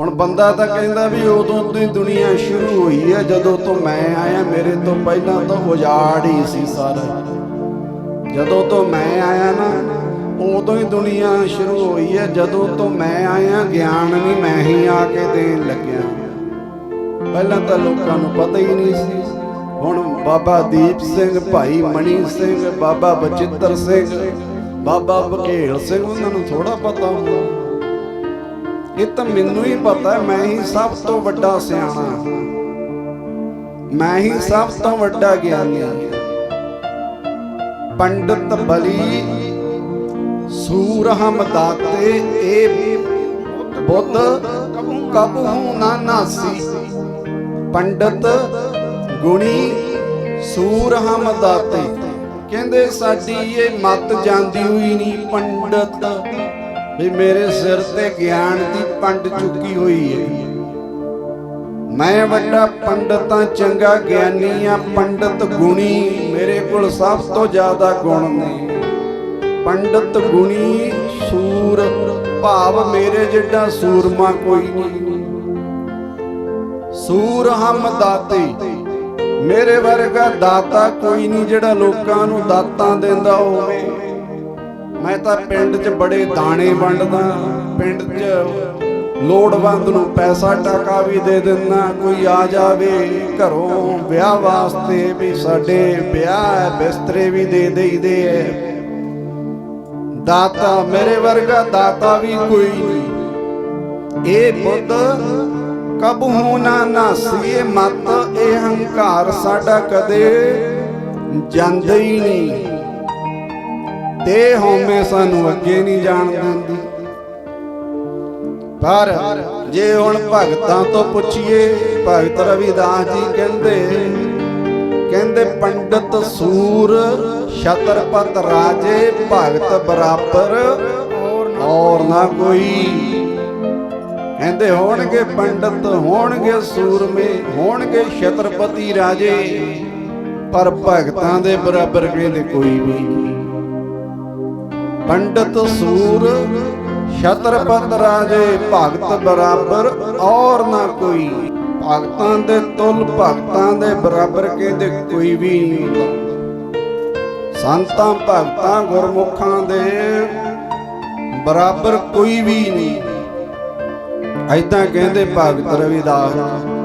ਹੁਣ ਬੰਦਾ ਤਾਂ ਕਹਿੰਦਾ ਵੀ ਉਦੋਂ ਤੋਂ ਹੀ ਦੁਨੀਆ ਸ਼ੁਰੂ ਹੋਈ ਹੈ, ਜਦੋਂ ਤੋਂ ਮੈਂ ਆਇਆ, ਮੇਰੇ ਤੋਂ ਪਹਿਲਾਂ ਤਾਂ ਉਜਾੜ ਹੀ ਸੀ ਸਾਰਾ। ਜਦੋਂ ਤੋਂ ਮੈਂ ਆਇਆ ਨਾ, ਉਦੋਂ ਹੀ ਦੁਨੀਆ ਸ਼ੁਰੂ ਹੋਈ ਹੈ, ਜਦੋਂ ਤੋਂ ਮੈਂ ਆਇਆ, ਗਿਆਨ ਵੀ ਮੈਂ ਹੀ ਆ ਕੇ ਦੇਣ ਲੱਗਿਆ। ਪਹਿਲਾਂ ਤਾਂ ਲੋਕਾਂ ਨੂੰ ਪਤਾ ਹੀ ਨਹੀਂ ਸੀ। ਹੁਣ ਬਾਬਾ ਦੀਪ ਸਿੰਘ, ਭਾਈ ਮਣੀ ਸਿੰਘ, ਬਾਬਾ ਬਚਿੱਤਰ ਸਿੰਘ, ਬਾਬਾ ਬਕੇਲ ਸਿੰਘ, ਉਹਨਾਂ ਨੂੰ ਥੋੜਾ ਪਤਾ ਹੁੰਦਾ। ਇਹ ਤਾਂ ਮੈਨੂੰ ਹੀ ਪਤਾ ਮੈਂ ਹੀ ਸਭ ਤੋਂ ਵੱਡਾ ਸਿਆਣਾ ਮੈਂ ਹੀ ਸਭ ਤੋਂ ਵੱਡਾ ਗਿਆਨੀ ਪੰਡਤ ਬਲੀ ਸੂਰਹਮ ਦਾਤੇ ਏ ਬੁੱਧ ਕਬੂ ਨਾ ਨਾਸੀ। ਪੰਡਤ ਗੁਣੀ ਸੂਰਹਮ ਦਾਤੇ ਕਹਿੰਦੇ ਸਾਡੀ ਇਹ ਮਤ ਜਾਂਦੀ ਹੋਈ ਨਹੀਂ ਪੰਡਤ। ਵੀ ਮੇਰੇ ਸਿਰ ਤੇ ਗਿਆਨ ਦੀ ਪੰਡ ਚੁੱਕੀ ਹੋਈ ਹੈ ਮੈਂ ਵੱਡਾ ਪੰਡਤਾਂ ਚੰਗਾ ਗਿਆਨੀ ਆ ਪੰਡਤ ਗੁਣੀ ਮੇਰੇ ਕੋਲ ਸਭ ਤੋਂ ਜ਼ਿਆਦਾ ਗੁਣ ਨੇ। ਪੰਡਤ ਗੁਣੀ ਸੂਰ ਭਾਵ ਮੇਰੇ ਜਿੱਡਾ ਸੂਰਮਾ ਕੋਈ ਨਹੀਂ। ਸੂਰ ਹਮ ਦਾਤੇ, ਮੇਰੇ ਵਰਗਾ ਦਾਤਾ ਕੋਈ ਨਹੀਂ ਜਿਹੜਾ ਲੋਕਾਂ ਨੂੰ ਦਾਤਾਂ ਦਿੰਦਾ ਹੋਵੇ। ਮੈਂ ਤਾਂ ਪਿੰਡ 'ਚ ਬੜੇ ਦਾਣੇ ਵੰਡਦਾ, ਪਿੰਡ 'ਚ ਲੋੜਵੰਦ ਨੂੰ ਪੈਸਾ ਟਾਕਾ ਵੀ ਦੇ ਦਿੰਦਾ, ਕੋਈ ਆ ਜਾਵੇ ਘਰੋਂ ਵਿਆਹ ਵਾਸਤੇ ਵੀ ਸਾਡੇ ਵਿਆਹ ਬਿਸਤਰੇ ਵੀ ਦੇ ਦੇਈਦੇ ਐ ਦਾਤਾ ਮੇਰੇ ਵਰਗਾ ਦਾਤਾ ਵੀ ਕੋਈ ਨਹੀਂ। ਇਹ ਬੁੱਧ ਕਬਹੂ ਨਾ ਨਾਸੀਏ, ਮਤ ਇਹ ਹੰਕਾਰ ਸਾਡਾ ਕਦੇ ਜਾਂਦਾ ਹੀ ਨਹੀਂ। ਤੇ ਹਉਮੈ ਸਾਨੂੰ ਅੱਗੇ ਨਹੀਂ ਜਾਣ ਦਿੰਦੀ। ਪਰ ਜੇ ਹੁਣ ਭਗਤਾਂ ਤੋਂ ਪੁੱਛੀਏ, ਭਗਤ ਰਵਿਦਾਸ ਜੀ ਕਹਿੰਦੇ ਕਹਿੰਦੇ ਪੰਡਤ ਸੂਰ, ਛਤਰਪਤ ਰਾਜੇ, ਭਗਤ ਬਰਾਬਰ ਔਰ ਨਾ ਕੋਈ। ਕਹਿੰਦੇ ਹੋਣਗੇ ਪੰਡਤ, ਹੋਣਗੇ ਸੂਰਮੇ, ਹੋਣਗੇ ਛਤਰਪਤੀ ਰਾਜੇ, ਪਰ ਭਗਤਾਂ ਦੇ ਬਰਾਬਰ ਕਹਿੰਦੇ ਕੋਈ ਵੀ ਨਹੀਂ। ਪੰਡਤ ਸੂਰ, ਛਤਰਪਤ ਰਾਜੇ, ਭਗਤ ਬਰਾਬਰ ਔਰ ਨਾ ਕੋਈ। ਭਗਤਾਂ ਦੇ ਤੁਲ, ਭਗਤਾਂ ਦੇ ਬਰਾਬਰ ਕਹਿੰਦੇ ਕੋਈ ਵੀ ਨਹੀਂ। ਸੰਤਾਂ, ਭਗਤਾਂ, ਗੁਰਮੁਖਾਂ ਦੇ ਬਰਾਬਰ ਕੋਈ ਵੀ ਨਹੀਂ। ਐਦਾਂ ਕਹਿੰਦੇ ਭਗਤ ਰਵਿਦਾਸ।